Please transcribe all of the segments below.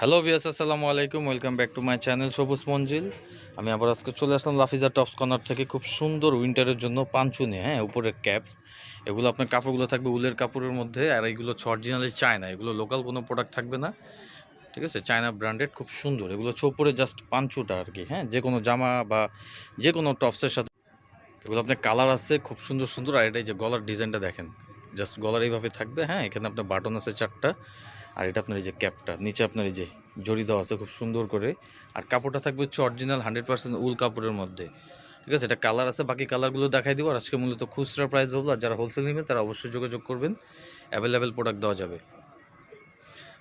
Hello বিয়াস আসসালামু আলাইকুম। Welcome back to my channel Sabuj Manzil. আমি আবার আজকে চলে আসলাম লাফিজা টপস কর্নার থেকে খুব সুন্দর উইন্টারের জন্য পাঞ্চুনি হ্যাঁ উপরের ক্যাপ এগুলো আপনার কাপড়গুলো থাকবে উলের কাপড়ের মধ্যে, আর এইগুলো হচ্ছে অরিজিনালি চায়না এগুলো লোকাল কোনো প্রোডাক্ট থাকবে না। ঠিক আছে? চায়না ব্র্যান্ডেড খুব সুন্দর। এগুলো হচ্ছে উপরে জাস্ট পাঞ্চুটা আর কি হ্যাঁ যে কোনো জামা বা যে কোনো টপসের সাথে। এগুলো আপনার কালার আছে, খুব সুন্দর সুন্দর। আর এটা এই যে গলার ডিজাইনটা দেখেন। জাস্ট গলার এইভাবে থাকবে হ্যাঁ এখানে আপনার বাটন আছে চারটা। আর এটা আপনার এই যে ক্যাপটা, নিচে আপনার এই যে জড়ি দেওয়া আছে খুব সুন্দর করে। আর কাপড়টা থাকবে হচ্ছে অরিজিনাল হান্ড্রেড পার্সেন্ট উল কাপড়ের মধ্যে। ঠিক আছে? এটা কালার আছে, বাকি কালারগুলো দেখাই দিব। আর আজকে মূলত খুচরা প্রাইস বলব, আর যারা হোলসেল নেবেন তারা অবশ্যই যোগাযোগ করবেন। অ্যাভেলেবেল প্রোডাক্ট দেওয়া যাবে।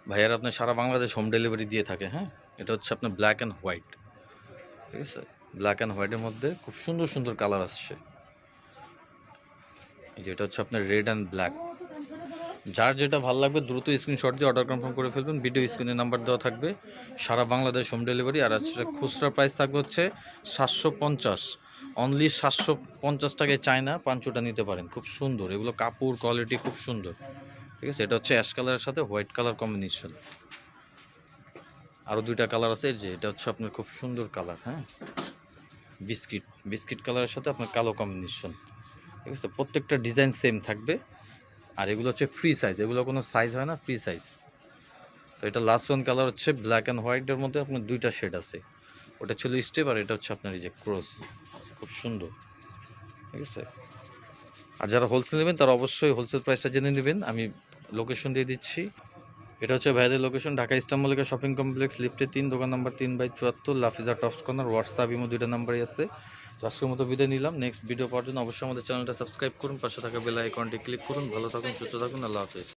ভাইয়ার আপনার সারা বাংলাদেশ হোম ডেলিভারি দিয়ে থাকে হ্যাঁ? এটা হচ্ছে আপনার ব্ল্যাক অ্যান্ড হোয়াইট ঠিক আছে? ব্ল্যাক অ্যান্ড হোয়াইটের মধ্যে খুব সুন্দর সুন্দর কালার আসছে। এই যে এটা হচ্ছে আপনার রেড অ্যান্ড ব্ল্যাক যার যেটা ভালো লাগবে দ্রুত স্ক্রিনশট দিয়ে অর্ডার কনফার্ম করে ফেলবেন। ভিডিও স্ক্রিনে নাম্বার দেওয়া থাকবে। সারা বাংলাদেশ হোম ডেলিভারি আর আজকে খুচরা প্রাইস থাকবে হচ্ছে সাতশো পঞ্চাশ। অনলি সাতশো পঞ্চাশ টাকায় চায়না পাঞ্চুটা নিতে পারেন। খুব সুন্দর। এগুলো কাপড় কোয়ালিটি খুব সুন্দর। ঠিক আছে? এটা হচ্ছে অ্যাশ কালারের সাথে হোয়াইট কালার কম্বিনেশন আরও দুইটা কালার আছে। যে, এটা হচ্ছে আপনার খুব সুন্দর কালার হ্যাঁ? বিস্কিট। বিস্কিট কালারের সাথে আপনার কালো কম্বিনেশন ঠিক আছে? প্রত্যেকটা ডিজাইন সেম থাকবে। আর এগুলো হচ্ছে ফ্রি সাইজ এগুলো কোনো সাইজ হয় না ফ্রি সাইজ তো এটা লাস্ট ওয়ান কালার হচ্ছে ব্ল্যাক অ্যান্ড হোয়াইটের মধ্যে আপনার দুইটা শেড আছে। ওটা ছিল স্টেপ আর এটা হচ্ছে আপনার এই যে ক্রস খুব সুন্দর। ঠিক আছে? আর যারা হোলসেল নেবেন, তারা অবশ্যই হোলসেল প্রাইসটা জেনে নেবেন। আমি লোকেশন দিয়ে দিচ্ছি। এটা হচ্ছে ভাইদের লোকেশন ঢাকা ইস্টামলিকা শপিং কমপ্লেক্স লিফটে তিন, দোকান নাম্বার তিন বাই চুয়াত্তর, Lafiza tops corner WhatsApp imo দুইটা নাম্বারই আছে। তো আজকের মতো বিদায় নিলাম। নেক্সট ভিডিও পাওয়ার জন্য অবশ্যই আমাদের চ্যানেলটা সাবস্ক্রাইব করুন, পাশে থাকা বেল আইকনটি ক্লিক করুন। ভালো থাকুন, সুস্থ থাকুন, আল্লাহ হাফেজ।